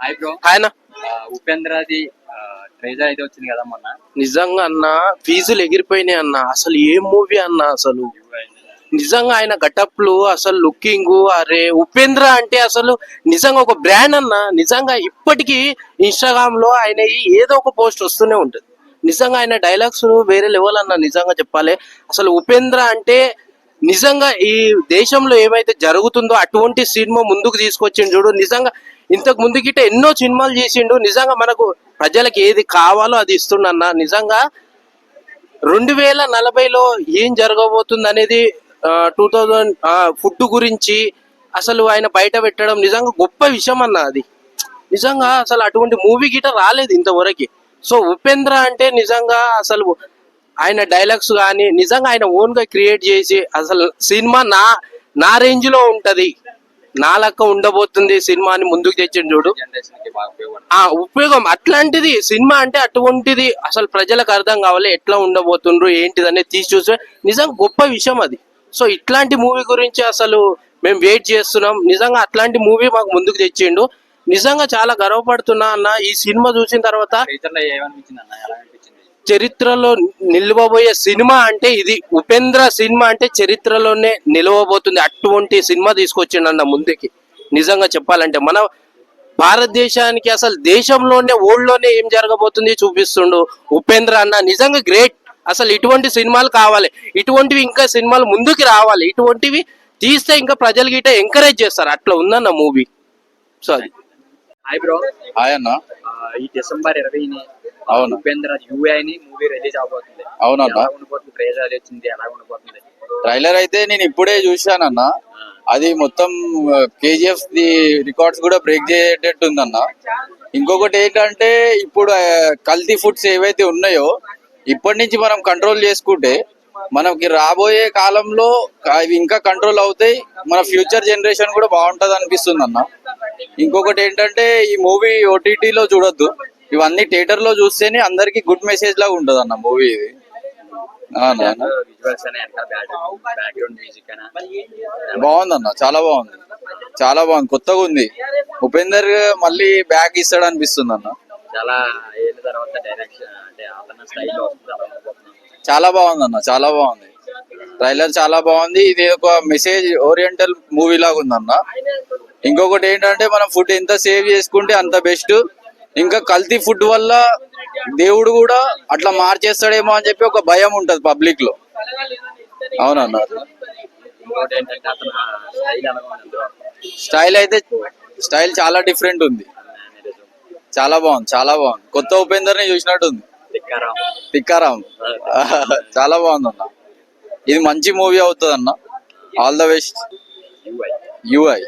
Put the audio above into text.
Hi bro ఆయన ఉపేంద్రది ట్రైజర్ అయితే వచ్చింది కదా మొన్న. నిజంగా అన్న ఫీజులు ఎగిరిపోయినాయి అన్న. అసలు ఏ మూవీ అన్న అసలు? నిజంగా ఆయన గటప్లు అసలు లుకింగ్ అరే ఉపేంద్ర అంటే అసలు నిజంగా ఒక బ్రాండ్ అన్న. నిజంగా ఇప్పటికీ ఇన్స్టాగ్రామ్లో ఆయన ఏదో ఒక పోస్ట్ వస్తూనే ఉంటుంది. నిజంగా ఆయన డైలాగ్స్ వేరే లెవెల్ అన్న నిజంగా చెప్పాలి. అసలు ఉపేంద్ర అంటే నిజంగా ఈ దేశంలో ఏమైతే జరుగుతుందో అటువంటి సినిమా ముందుకు తీసుకొచ్చిండు చూడు. నిజంగా ఇంతకు ముందు గిట్ట ఎన్నో సినిమాలు చేసిండు. నిజంగా మనకు ప్రజలకు ఏది కావాలో అది ఇస్తుండన్న. నిజంగా రెండు వేల నలభైలో ఏం జరగబోతుంది అనేది టూ థౌజండ్ ఫుడ్ గురించి అసలు ఆయన బయట పెట్టడం నిజంగా గొప్ప విషయం అన్న అది. నిజంగా అసలు అటువంటి మూవీ గిట రాలేదు ఇంతవరకు. సో ఉపేంద్ర అంటే నిజంగా అసలు ఆయన డైలాగ్స్ కానీ నిజంగా ఆయన ఓన్గా క్రియేట్ చేసి అసలు సినిమా నా నా రేంజ్లో ఉంటుంది. నా లెక్క ఉండబోతుంది సినిమా అని ముందుకు తెచ్చిండు చూడు. ఆ ఉపయోగం అట్లాంటిది సినిమా అంటే అటువంటిది అసలు ప్రజలకు అర్థం కావాలి ఎట్లా ఉండబోతుండ్రు ఏంటిది అనేది తీసి చూస్తే నిజంగా గొప్ప విషయం అది. సో ఇట్లాంటి మూవీ గురించి అసలు మేము వెయిట్ చేస్తున్నాం. నిజంగా అట్లాంటి మూవీ మాకు ముందుకు తెచ్చిండు. నిజంగా చాలా గర్వపడుతున్నా అన్న ఈ సినిమా చూసిన తర్వాత చరిత్రలో నిలవబోయే సినిమా అంటే ఇది. ఉపేంద్ర సినిమా అంటే చరిత్రలోనే నిలవబోతుంది. అటువంటి సినిమా తీసుకొచ్చిండు అన్న ముందుకి. నిజంగా చెప్పాలంటే మన భారతదేశానికి అసలు దేశంలోనే ఓల్డ్లోనే ఏం జరగబోతుంది చూపిస్తుండు ఉపేంద్ర అన్న. నిజంగా గ్రేట్. అసలు ఇటువంటి సినిమాలు కావాలి. ఇటువంటివి ఇంకా సినిమాలు ముందుకు రావాలి. ఇటువంటివి తీస్తే ఇంకా ప్రజలు గిట్ట ఎంకరేజ్ చేస్తారు. అట్లా ఉందన్న మూవీ. సో అది. హాయ్ బ్రో హాయ్ అన్న. ఈ డిసెంబర్ ఇరవైని అవును. ఉపేంద్ర మూవీ రిలీజ్ అవబోతుంది. అవునన్న. ఎలా ఉండబోతుంది? ట్రైజర్ వచ్చింది ఎలా ఉండబోతుంది? ట్రైలర్ అయితే నేను ఇప్పుడే చూశానన్న. అది మొత్తం కేజీఎఫ్ ది రికార్డ్స్ కూడా బ్రేక్ చేసేటట్టు ఉందన్న ఇంకొకటి ఏంటంటే ఇప్పుడు కల్తీ ఫుడ్స్ ఏవైతే ఉన్నాయో ఇప్పటి నుంచి మనం కంట్రోల్ చేసుకుంటే మనకి రాబోయే కాలంలో అవి ఇంకా కంట్రోల్ అవుతాయి. మన ఫ్యూచర్ జనరేషన్ కూడా బాగుంటది అనిపిస్తుంది అన్న ఇంకొకటి ఏంటంటే ఈ మూవీ ఓటీటీలో చూడొద్దు. ఇవన్నీ థియేటర్లో చూస్తేనే అందరికి గుడ్ మెసేజ్ లాగా ఉంటది అన్న మూవీ ఇది. బాగుందన్న చాలా బాగుంది. చాలా బాగుంది. కొత్తగా ఉంది. ఉపేందర్ మళ్ళీ బ్యాక్ ఇస్తాడు అనిపిస్తుంది అన్న చాలా తర్వాత డైరెక్షన్ అంటే చాలా బాగుంది అన్న చాలా బాగుంది. ట్రైలర్ చాలా బాగుంది. ఇది ఒక మెసేజ్ ఓరియంటల్ మూవీ లాగా ఉందన్న ఇంకొకటి ఏంటంటే మనం ఫుడ్ ఎంత సేవ్ చేసుకుంటే అంత బెస్ట్ ఇంకా కల్తీ ఫుడ్ వల్ల దేవుడు కూడా అట్లా మార్చేస్తాడేమో అని చెప్పి ఒక భయం ఉంటది పబ్లిక్లో. అవునన్న? స్టైల్ అయితే స్టైల్ చాలా డిఫరెంట్ ఉంది. చాలా బాగుంది చాలా బాగుంది. కొత్త ఉపేందర్ని చూసినట్టు ఉంది తిక్కారాం. చాలా బాగుంది అన్న ఇది మంచి మూవీ అవుతుంది అన్న ఆల్ ద బెస్ట్ యుఐ